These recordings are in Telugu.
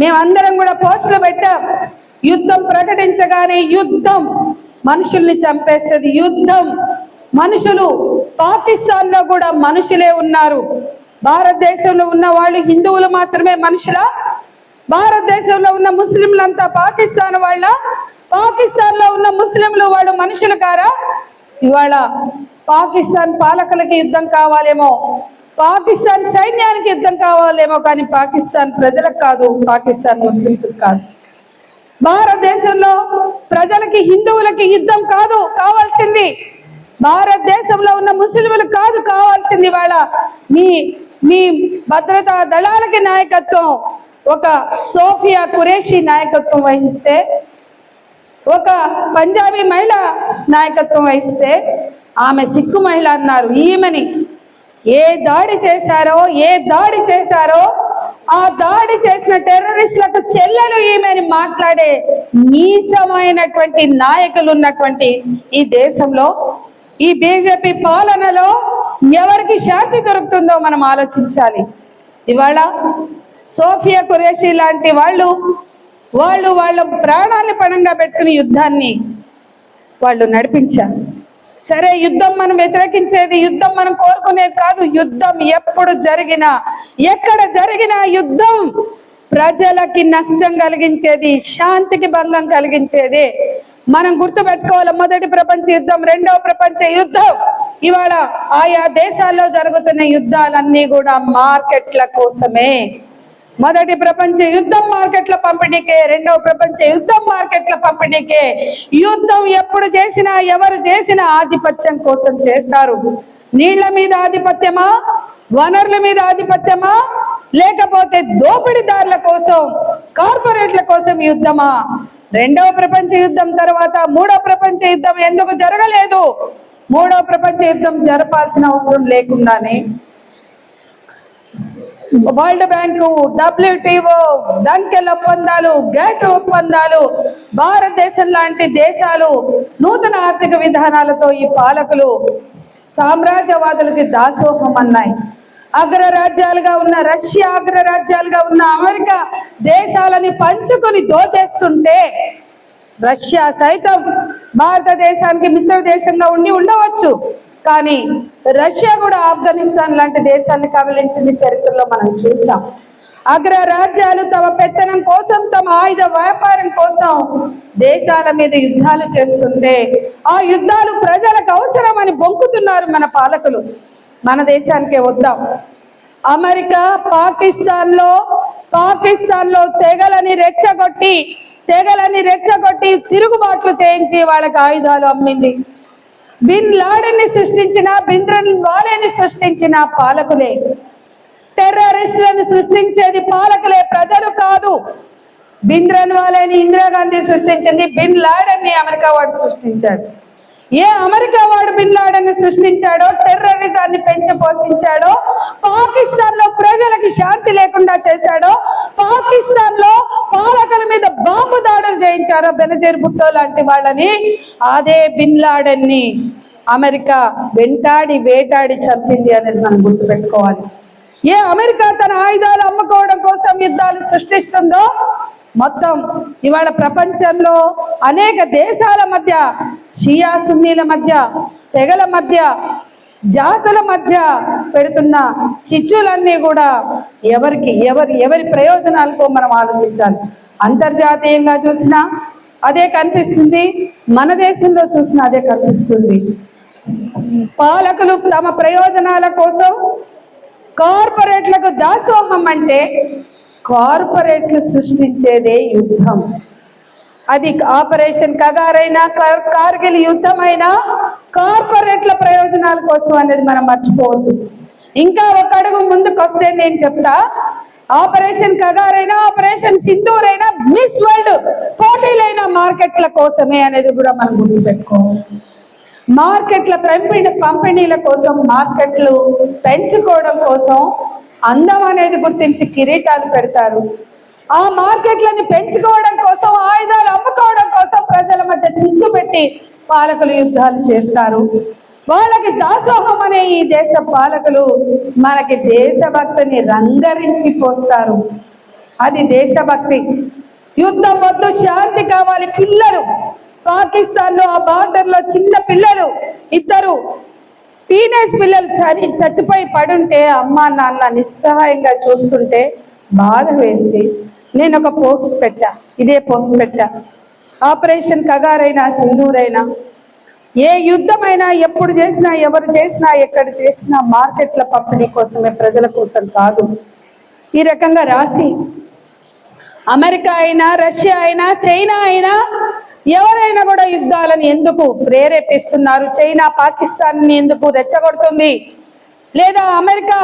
మేమందరం కూడా పోస్టులు పెట్టాం. యుద్ధం ప్రకటించగానే యుద్ధం. మనుషుల్ని చంపేస్తుంది యుద్ధం. మనుషులు పాకిస్తాన్లో కూడా మనుషులే ఉన్నారు. భారతదేశంలో ఉన్న వాళ్ళు హిందువులు మాత్రమే మనుషులా? భారతదేశంలో ఉన్న ముస్లింలంతా పాకిస్తాన్ వాళ్ళ? పాకిస్తాన్లో ఉన్న ముస్లింలు వాళ్ళు మనుషులు కారా? ఇవాళ పాకిస్తాన్ పాలకులకి యుద్ధం కావాలేమో. పాకిస్తాన్ సైన్యానికి యుద్ధం కావాలేమో కానీ పాకిస్తాన్ ప్రజలకు కాదు పాకిస్తాన్ ముస్లింస్ కాదు. భారతదేశంలో ప్రజలకి హిందువులకి యుద్ధం కాదు కావాల్సింది. భారతదేశంలో ఉన్న ముస్లింలు కాదు కావాల్సింది వాళ్ళ మీ మీ భద్రతా దళాలకి నాయకత్వం. ఒక సోఫియా కురేషి నాయకత్వం వహిస్తే ఒక పంజాబీ మహిళ నాయకత్వం వహిస్తే ఆమె సిక్కు మహిళ అన్నారు ఈమెని. ఏ దాడి చేశారో ఏ దాడి చేశారో ఆ దాడి చేసిన టెర్రరిస్టులకు చెల్లెలు ఈమెని మాట్లాడే నీచమైనటువంటి నాయకులు ఉన్నటువంటి ఈ దేశంలో ఈ బీజేపీ పాలనలో ఎవరికి శాంతి దొరుకుతుందో మనం ఆలోచించాలి. ఇవాళ సోఫియా కురేషి లాంటి వాళ్ళు వాళ్ళు వాళ్ళ ప్రాణాన్ని పణంగా పెట్టుకుని యుద్ధాన్ని వాళ్ళు నడిపించారు. సరే యుద్ధం మనం వ్యతిరేకించేది యుద్ధం మనం కోరుకునేది కాదు. యుద్ధం ఎప్పుడు జరిగినా ఎక్కడ జరిగినా యుద్ధం ప్రజలకి నష్టం కలిగించేది శాంతికి భంగం కలిగించేది. మనం గుర్తుపెట్టుకోవాలి మొదటి ప్రపంచ యుద్ధం రెండవ ప్రపంచ యుద్ధం. ఇవాళ ఆయా దేశాల్లో జరుగుతున్న యుద్ధాలన్నీ కూడా మార్కెట్ల కోసమే. మొదటి ప్రపంచ యుద్ధం మార్కెట్ల పంపిణీకే రెండవ ప్రపంచ యుద్ధం మార్కెట్ల పంపిణీకే. యుద్ధం ఎప్పుడు చేసినా ఎవరు చేసినా ఆధిపత్యం కోసం చేస్తారు. నీళ్ళ మీద ఆధిపత్యమా? వనరుల మీద ఆధిపత్యమా? లేకపోతే దోపిడీదారుల కోసం కార్పొరేట్ల కోసం యుద్ధమా? రెండవ ప్రపంచ యుద్ధం తర్వాత మూడో ప్రపంచ యుద్ధం ఎందుకు జరగలేదు? మూడో ప్రపంచ యుద్ధం జరపాల్సిన అవసరం లేకుండానే వరల్డ్ బ్యాంకు డబ్ల్యూటీఓ డంకెల్ ఒప్పందాలు గేట్ ఒప్పందాలు భారతదేశం లాంటి దేశాలు నూతన ఆర్థిక విధానాలతో ఈ పాలకులు సామ్రాజ్యవాదులకి దాసోహం అన్నాయి. అగ్రరాజ్యాలుగా ఉన్న రష్యా అగ్రరాజ్యాలుగా ఉన్న అమెరికా దేశాలని పంచుకొని దోచేస్తుంటే రష్యా సైతం భారతదేశానికి మిత్ర దేశంగా ఉండి ఉండవచ్చు. కానీ రష్యా కూడా ఆఫ్ఘనిస్తాన్ లాంటి దేశాన్ని కబలించింది చరిత్రలో మనం చూసాం. అగ్ర రాజ్యాలు తమ పెత్తనం కోసం తమ ఆయుధ వ్యాపారం కోసం దేశాల మీద యుద్ధాలు చేస్తుంటే ఆ యుద్ధాలు ప్రజలకు అవసరమని బొంకుతున్నారు మన పాలకులు. మన దేశానికే వద్దాం. అమెరికా పాకిస్తాన్లో పాకిస్తాన్లో తెగలని రెచ్చగొట్టి తెగలని రెచ్చగొట్టి తిరుగుబాట్లు చేయించి వాళ్ళకి ఆయుధాలు అమ్మింది. బిన్ లాడెన్ని సృష్టించిన బింద్రన్ వాలేని సృష్టించిన పాలకులే. టెర్రరిస్టులను సృష్టించేది పాలకులే ప్రజలు కాదు. బింద్రన్ వాలేని ఇందిరాగాంధీ సృష్టించింది బిన్ లాడెన్ని అమెరికా వాడు సృష్టించాడు. ఏ అమెరికా వాడు బిన్ లాడెన్ సృష్టించాడో టెర్రరిజాన్ని పెంచి పోషించాడో పాకిస్తాన్లో ప్రజలకి శాంతి లేకుండా చేశాడో పాకిస్తాన్లో పాలకుల మీద బాంబు దాడులు చేయించారో బెనజీర్ భుట్టో లాంటి వాళ్ళని అదే బిన్ లాడన్ని అమెరికా వెంటాడి వేటాడి చంపింది అనేది మనం గుర్తుపెట్టుకోవాలి. ఏ అమెరికా తన ఆయుధాలు అమ్ముకోవడం కోసం యుద్ధాలు సృష్టిస్తుందో మొత్తం ఇవాళ ప్రపంచంలో అనేక దేశాల మధ్య షియా సున్నీల మధ్య తెగల మధ్య జాతుల మధ్య పెడుతున్న చిచ్చులన్నీ కూడా ఎవరికి ఎవరి ఎవరి ప్రయోజనాలకో మనం ఆలోచించాలి. అంతర్జాతీయంగా చూసినా అదే కనిపిస్తుంది మన దేశంలో చూసినా అదే కనిపిస్తుంది. పాలకులు తమ ప్రయోజనాల కోసం కార్పొరేట్లకు దాసోహం అంటే కార్పొరేట్లు సృష్టించేదే యుద్ధం. అది ఆపరేషన్ కగారైనా కార్- కార్గిల్ యుద్ధమైనా కార్పొరేట్ల ప్రయోజనాల కోసం అనేది మనం మర్చిపోవద్దు. ఇంకా ఒక అడుగు ముందుకు వస్తే నేను చెప్తా. ఆపరేషన్ కగారైనా ఆపరేషన్ సింధూర్ అయినా మిస్ వరల్డ్ పోటీలైన మార్కెట్ల కోసమే అనేది కూడా మనం గుర్తుపెట్టుకోవాలి. మార్కెట్ల పంపిణీ పంపిణీల కోసం మార్కెట్లు పెంచుకోవడం కోసం అందం అనేది గుర్తించి కిరీటాలు పెడతారు. ఆ మార్కెట్లని పెంచుకోవడం కోసం ఆయుధాలు అమ్ముకోవడం కోసం ప్రజల మధ్య చిచ్చు పెట్టి పాలకులు యుద్ధాలు చేస్తారు. వాళ్ళకి దాసోహం అనే ఈ దేశ పాలకులు మనకి దేశభక్తిని రంగరించి పోస్తారు. అది దేశభక్తి. యుద్ధం వద్దు శాంతి కావాలి పిల్లలు. పాకిస్తాన్లో ఆ బార్డర్లో చిన్న పిల్లలు ఇద్దరు టీనేజ్ పిల్లలు చని చచ్చిపోయి పడుంటే అమ్మ నాన్న నిస్సహాయంగా చూస్తుంటే బాధ వేసి నేను ఒక పోస్ట్ పెట్టా ఇదే పోస్ట్ పెట్టా. ఆపరేషన్ కగారైనా సింధూరైనా ఏ యుద్ధమైనా ఎప్పుడు చేసినా ఎవరు చేసినా ఎక్కడ చేసినా మార్కెట్ల పంపిణీ కోసమే ప్రజల కోసం కాదు. ఈ రకంగా రాసి అమెరికా అయినా రష్యా అయినా చైనా అయినా ఎవరైనా కూడా యుద్ధాలను ఎందుకు ప్రేరేపిస్తున్నారు? చైనా పాకిస్తాన్ ఎందుకు రెచ్చగొడుతుంది? లేదా అమెరికా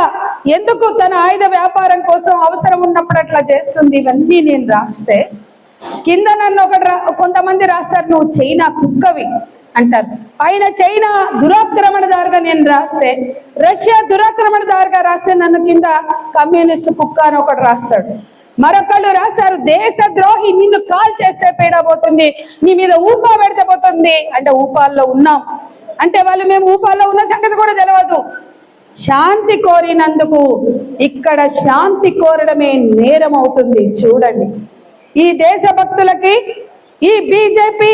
ఎందుకు తన ఆయుధ వ్యాపారం కోసం అవసరం ఉన్నప్పుడు అట్లా చేస్తుంది? ఇవన్నీ నేను రాస్తే కింద నన్ను ఒకటి రా కొంతమంది రాస్తారు నువ్వు చైనా కుక్కవి అంటారు. పైన చైనా దురాక్రమణదారుగా నేను రాస్తే రష్యా దురాక్రమణదారుగా రాస్తే నన్ను కింద కమ్యూనిస్ట్ కుక్క అని ఒకటి రాస్తాడు. మరొకళ్ళు రాస్తారు దేశ ద్రోహి నిన్ను కాల్ చేస్తే పీడ పోతుంది నీ మీద ఊపా పెడితే పోతుంది. అంటే ఊపాల్లో ఉన్నాం. అంటే వాళ్ళు మేము ఊపాల్లో ఉన్న సంగతి కూడా తెలియదు శాంతి కోరినందుకు ఇక్కడ శాంతి కోరడమే నేరం అవుతుంది. చూడండి. ఈ దేశభక్తులకి ఈ బీజేపీ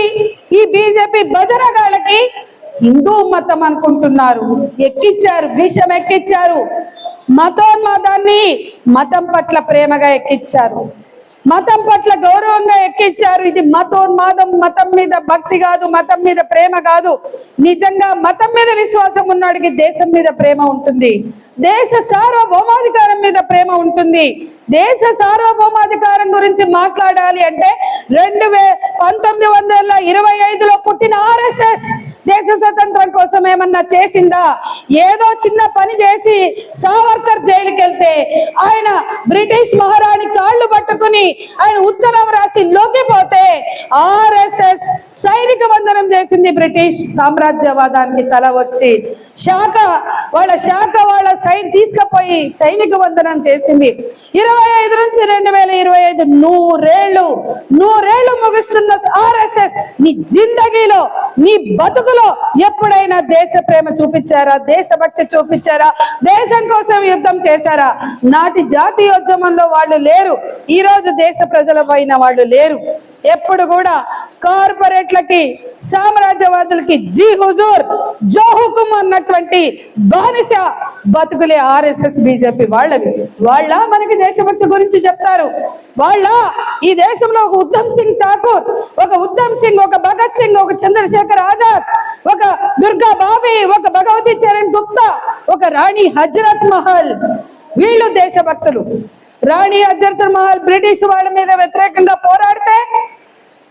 ఈ బీజేపీ భజనగాళ్ళకి హిందూ మతం అనుకుంటున్నారు. ఎక్కిచ్చారు విషం ఎక్కిచ్చారు. మతోన్మాదాన్ని మతం పట్ల ప్రేమగా ఎక్కించారు. మతం పట్ల గౌరవంగా ఎక్కించారు. ఇది మతోన్మాదం మతం మీద భక్తి కాదు మతం మీద ప్రేమ కాదు. నిజంగా మతం మీద విశ్వాసం ఉన్నాడికి దేశం మీద ప్రేమ ఉంటుంది. దేశ సార్వభౌమాధికారం మీద ప్రేమ ఉంటుంది. దేశ సార్వభౌమాధికారం గురించి మాట్లాడాలి అంటే రెండు వే పంతొమ్మిది వందల ఇరవై ఐదులో పుట్టిన ఆర్ఎస్ఎస్ దేశ స్వతంత్రం కోసం ఏమన్నా చేసిందా? ఏదో చిన్న పని చేసి సావర్కర్ జైలుకి వెళ్తే ఆయన బ్రిటిష్ మహారాణి కాళ్ళు పట్టుకుని ఆయన ఉత్తరం రాసి లొంగిపోతే ఆర్ఎస్ఎస్ సైనిక వందనం చేసింది బ్రిటిష్ సామ్రాజ్యవాదానికి తల వచ్చి శాఖ వాళ్ళ శాఖ వాళ్ళ సైన్ తీసుకుపోయి సైనిక వందనం చేసింది. ఇరవై ఐదు నుంచి రెండు వేల ఇరవై ఐదు నూరేళ్ళు నూరేళ్ళు ముగిస్తున్న ఆర్ఎస్ఎస్ నీ జిందగీలో నీ బతుకులో ఎప్పుడైనా దేశ ప్రేమ చూపించారా? దేశభక్తి చూపించారా? దేశం కోసం యుద్ధం చేశారా? నాటి జాతీయోద్యమంలో వాళ్ళు లేరు. ఈ రోజు దేశ ప్రజల పైన వాళ్ళు లేరు. ఎప్పుడు కూడా కార్పొరేట్లకి సామ్రాజ్యవాదులకి జీ హుజూర్ జోహుకుమ్ హుకుం ఉన్నటువంటి బానిస బతుకులే ఆర్ఎస్ఎస్ బీజేపీ వాళ్ళవి. వాళ్ళ మనకి దేశభక్తి గురించి చెప్తారు. వాళ్ళ ఈ దేశంలో ఒక ఉద్ధమ్ సింగ్ ఠాకూర్ ఒక ఉద్ధమ్ సింగ్ ఒక భగత్ సింగ్ ఒక చంద్రశేఖర్ ఆజాద్ ఒక దుర్గా బాబీ ఒక భగవతి చరణ్ గుప్తా ఒక రాణి హజరత్ మహల్. వీళ్ళు దేశభక్తులు. రాణి హజరత్ మహల్ బ్రిటిష్ వాళ్ళ మీద వ్యతిరేకంగా పోరాడితే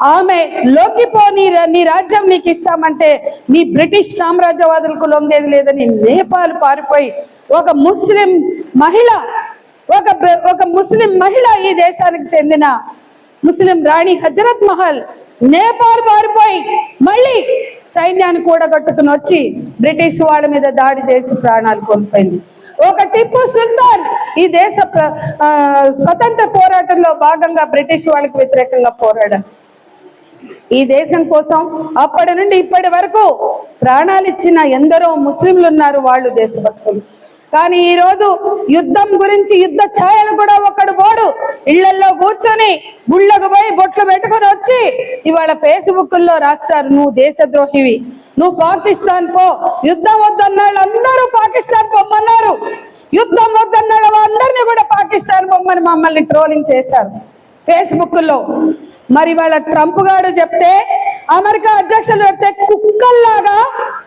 ఆమె లోకిపో నీ నీ రాజ్యం నీకు ఇస్తామంటే నీ బ్రిటిష్ సామ్రాజ్యవాదులకు లొంగేది లేదని నేపాల్ పారిపోయి ఒక ముస్లిం మహిళ ఒక ఒక ముస్లిం మహిళ ఈ దేశానికి చెందిన ముస్లిం రాణి హజరత్ మహల్ నేపాల్ పారిపోయి మళ్ళీ సైన్యాన్ని కూడగట్టుకుని వచ్చి బ్రిటిష్ వాళ్ళ మీద దాడి చేసి ప్రాణాలు కోల్పోయింది. ఒక టిప్పు సుల్తాన్ ఈ దేశ స్వతంత్ర పోరాటంలో భాగంగా బ్రిటిష్ వాళ్ళకి వ్యతిరేకంగా పోరాడారు. ఈ దేశం కోసం అప్పటి నుండి ఇప్పటి వరకు ప్రాణాలు ఇచ్చిన ఎందరో ముస్లింలు ఉన్నారు వాళ్ళు దేశభక్తులు. కానీ ఈ రోజు యుద్ధం గురించి యుద్ధ ఛాయలు కూడా ఒకడు పోడు. ఇళ్ళలో కూర్చొని గుళ్ళకు పోయి బొట్లు పెట్టుకొని వచ్చి ఇవాళ ఫేస్బుక్లో రాస్తారు నువ్వు దేశద్రోహివి నువ్వు పాకిస్తాన్ పో యుద్ధం వద్దన్న అందరూ పాకిస్తాన్ పొమ్మన్నారు. యుద్ధం వద్దన్న అందరినీ కూడా పాకిస్తాన్ పొమ్మని మమ్మల్ని ట్రోలింగ్ చేశారు. ఫేస్బుక్లో. మరి వాళ్ళ ట్రంప్ గారు చెప్తే అమెరికా అధ్యక్షులు పెడితే కుక్కల్లాగా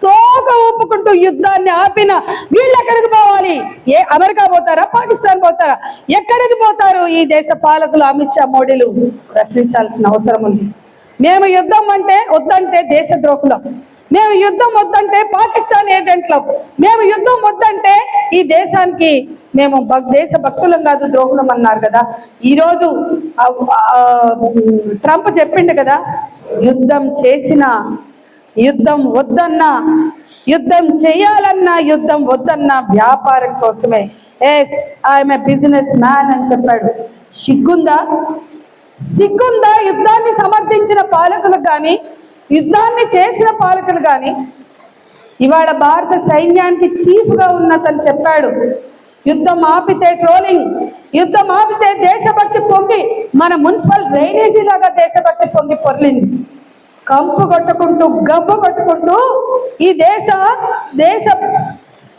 తోక ఊపుకుంటూ యుద్ధాన్ని ఆపిన వీళ్ళు ఎక్కడికి పోవాలి? ఏ అమెరికా పోతారా? పాకిస్తాన్ పోతారా? ఎక్కడికి పోతారు ఈ దేశ పాలకులు అమిత్ షా మోడీలు? ప్రశ్నించాల్సిన అవసరం ఉంది. మేము యుద్ధం అంటే వద్దంటే దేశద్రోహులం. మేము యుద్ధం వద్దంటే పాకిస్తాన్ ఏజెంట్లం మేము యుద్ధం వద్దంటే ఈ దేశానికి మేము భక్- దేశ భక్తులం కాదు ద్రోహులం అన్నారు కదా. ఈరోజు ట్రంప్ చెప్పిండు కదా యుద్ధం చేసిన యుద్ధం వద్దన్నా యుద్ధం చేయాలన్నా యుద్ధం వద్దన్నా వ్యాపారం కోసమే. ఎస్ ఐఎమ్ బిజినెస్ మ్యాన్ అని చెప్పాడు. సిగ్గుందా? సిగ్గుందా? యుద్ధాన్ని సమర్థించిన పాలకులు కానీ యుద్ధాన్ని చేసిన పాలకులు కానీ ఇవాళ భారత సైన్యానికి చీఫ్గా ఉన్న ఉన్నతను చెప్పాడు యుద్ధం ఆపితే ట్రోలింగ్ యుద్ధం ఆపితే దేశభక్తి పొంగి మన మున్సిపల్ డ్రైనేజీ లాగా దేశభక్తి పొంగి పొర్లింది. కంపు కొట్టుకుంటూ గబ్బు కొట్టుకుంటూ ఈ దేశ దేశ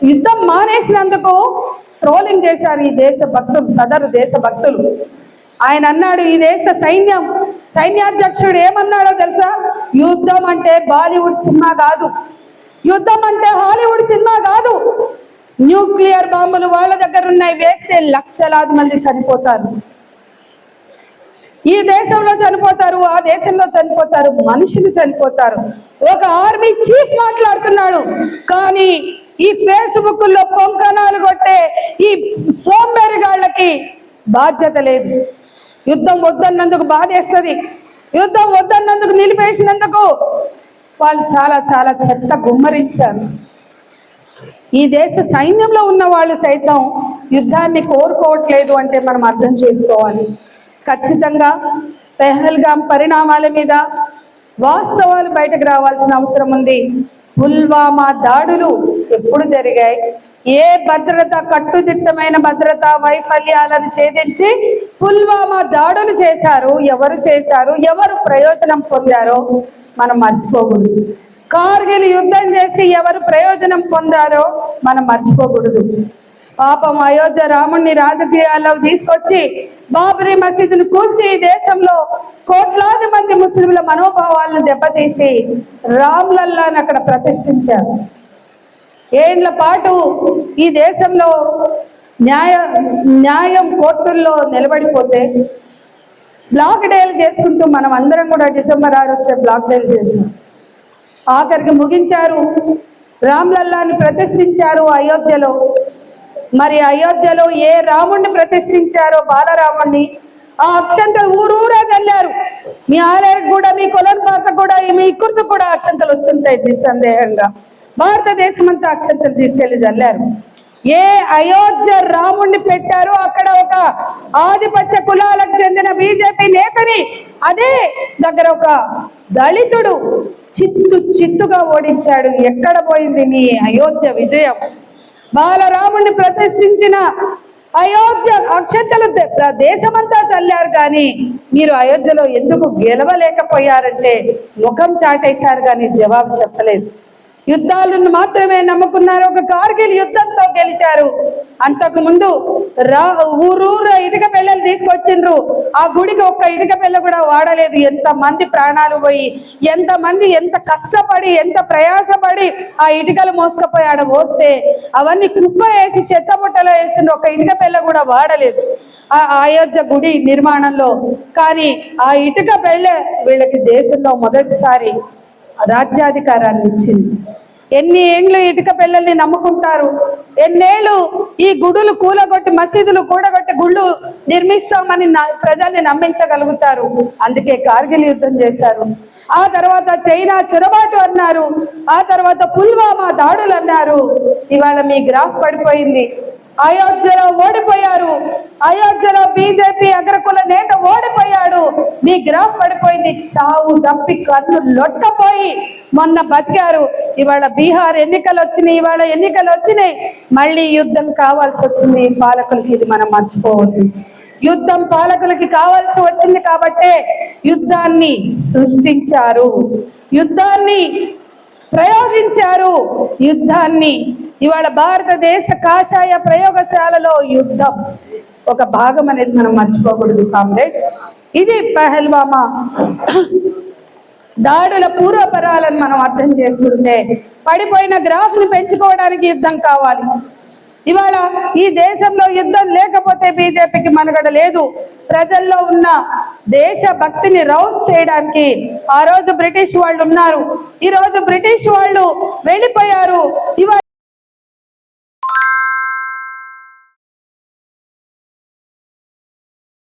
యుద్ధం మానేసినందుకు ట్రోలింగ్ చేశారు ఈ దేశ భక్తులు సదరు దేశ భక్తులు. ఆయన అన్నాడు ఈ దేశ సైన్యం సైన్యాధ్యక్షుడు ఏమన్నాడో తెలుసా? యుద్ధం అంటే బాలీవుడ్ సినిమా కాదు. యుద్ధం అంటే హాలీవుడ్ సినిమా కాదు. న్యూక్లియర్ బాంబులు వాళ్ళ దగ్గర ఉన్నాయి వేస్తే లక్షలాది మంది చనిపోతారు. ఈ దేశంలో చనిపోతారు ఆ దేశంలో చనిపోతారు మనుషులు చనిపోతారు. ఒక ఆర్మీ చీఫ్ మాట్లాడుతున్నాడు కానీ ఈ ఫేస్బుక్లో పొంకనాలు కొట్టే ఈ సోంబేరిగాళ్ళకి బాధ్యత లేదు. యుద్ధం వద్దన్నందుకు బాధేస్తుంది. యుద్ధం వద్దన్నందుకు నిలిపేసినందుకు వాళ్ళు చాలా చాలా చెత్త గుమ్మరించారు. ఈ దేశ సైన్యంలో ఉన్న వాళ్ళు సైతం యుద్ధాన్ని కోరుకోవట్లేదు అంటే మనం అర్థం చేసుకోవాలి. ఖచ్చితంగా పెహల్గాం పరిణామాల మీద వాస్తవాలు బయటకు రావాల్సిన అవసరం ఉంది. పుల్వామా దాడులు ఎప్పుడు జరిగాయి? ఏ భద్రత కట్టుదిట్టమైన భద్రత వైఫల్యాలను ఛేదించి పుల్వామా దాడులు చేశారు ఎవరు చేశారు ఎవరు ప్రయోజనం పొందారో మనం మర్చిపోకూడదు. కార్గిల్ యుద్ధం చేసి ఎవరు ప్రయోజనం పొందారో మనం మర్చిపోకూడదు. పాపం అయోధ్య రాముణ్ణి రాజకీయాల్లోకి తీసుకొచ్చి బాబరీ మసీదును కూల్చి ఈ దేశంలో కోట్లాది మంది ముస్లింల మనోభావాలను దెబ్బతీసి రామ్లల్లాని అక్కడ ప్రతిష్ఠించారు. ఏండ్ల పాటు ఈ దేశంలో న్యాయ న్యాయం కోర్టుల్లో నిలబడిపోతే బ్లాక్ డేలు చేసుకుంటూ మనం అందరం కూడా డిసెంబర్ ఆరు వస్తే బ్లాక్ డేలు చేసాం. ఆఖరికి ముగించారు. రామ్లల్లాని ప్రతిష్ఠించారు అయోధ్యలో. మరి అయోధ్యలో ఏ రాముణ్ణి ప్రతిష్ఠించారో బాలరాముణ్ణి ఆ అక్షంతలు ఊరూరా చల్లారు. మీ ఆలయానికి కూడా మీ కొలను పాత కూడా మీ ఇక్కుర్కు కూడా అక్షంతలు వచ్చుంటాయి నిస్సందేహంగా. భారతదేశం అంతా అక్షంతలు తీసుకెళ్ళి చల్లారు ఏ అయోధ్య రాముణ్ణి పెట్టారో అక్కడ ఒక ఆధిపత్య కులాలకు చెందిన బీజేపీ నేతని అదే దగ్గర ఒక దళితుడు చిత్తు చిత్తుగా ఓడించాడు. ఎక్కడ పోయింది నీ అయోధ్య విజయం? బాలరాముణ్ణి ప్రతిష్ఠించిన అయోధ్య అక్షతలు దేశమంతా చల్లారు కానీ మీరు అయోధ్యలో ఎందుకు గెలవలేకపోయారంటే ముఖం చాటేశారు కానీ జవాబు చెప్పలేదు. యుద్ధాలను మాత్రమే నమ్ముకున్నారు. ఒక కార్గిల్ యుద్ధంతో గెలిచారు. అంతకు ముందు రా ఊరూరు ఇటుక పిల్లలు తీసుకొచ్చిండ్రు. ఆ గుడికి ఒక్క ఇటుక పిల్ల కూడా వాడలేదు. ఎంత మంది ప్రాణాలు పోయి ఎంత మంది ఎంత కష్టపడి ఎంత ప్రయాసపడి ఆ ఇటుకలు మోసుకపోయి ఆడ పోస్తే అవన్నీ కుప్ప వేసి చెత్త బుట్టలో వేసిండ్రు. ఒక ఇటుక పిల్ల కూడా వాడలేదు. ఆ అయోధ్య గుడి నిర్మాణంలో. కానీ ఆ ఇటుక పెళ్ళే వీళ్ళకి దేశంలో మొదటిసారి రాజ్యాధికారాన్ని ఇచ్చింది. ఎన్ని ఏండ్లు ఇటుక పిల్లల్ని నమ్ముకుంటారు? ఎన్నేళ్ళు ఈ గుడులు కూలగొట్టి మసీదులు కూడగొట్టి గుళ్ళు నిర్మిస్తామని ప్రజల్ని నమ్మించగలుగుతారు. అందుకే కార్గిల్ యుద్ధం చేశారు. ఆ తర్వాత చైనా చొరబాటు అన్నారు. ఆ తర్వాత పుల్వామా దాడులు అన్నారు. ఇవాళ మీ గ్రాఫ్ పడిపోయింది. అయోధ్యలో ఓడిపోయారు. అయోధ్యలో బీజేపీ అగ్రకుల నేత ఓడిపోయాడు. నీ గ్రాఫ్ పడిపోయింది. చావు దప్పి కన్ను లొట్టపోయి మొన్న బతికారు. ఇవాళ బీహార్ ఎన్నికలు వచ్చినాయి. ఇవాళ ఎన్నికలు వచ్చినాయి. మళ్ళీ యుద్ధం కావాల్సి వచ్చింది. పాలకులకి ఇది మనం మర్చిపోవద్దు. యుద్ధం పాలకులకి కావాల్సి వచ్చింది కాబట్టే యుద్ధాన్ని సృష్టించారు. యుద్ధాన్ని ప్రయోగించారు యుద్ధాన్ని. ఇవాళ భారతదేశ కాషాయ ప్రయోగశాలలో యుద్ధం. ఒక భాగం అనేది మనం మర్చిపోకూడదు కామ్రేడ్స్. ఇది పహల్వామా. దాడుల పూర్వపరాలను మనం అర్థం చేసుకుంటే పడిపోయిన గ్రాఫ్ని పెంచుకోవడానికి యుద్ధం కావాలి. ఇవాళ ఈ దేశంలో యుద్ధం లేకపోతే బీజేపీకి మనుగడ లేదు. ప్రజల్లో ఉన్న దేశ భక్తిని రౌస్ చేయడానికి ఆ రోజు బ్రిటిష్ వాళ్ళు ఉన్నారు. ఈ రోజు బ్రిటిష్ వాళ్ళు వెళ్ళిపోయారు. ఇవాళ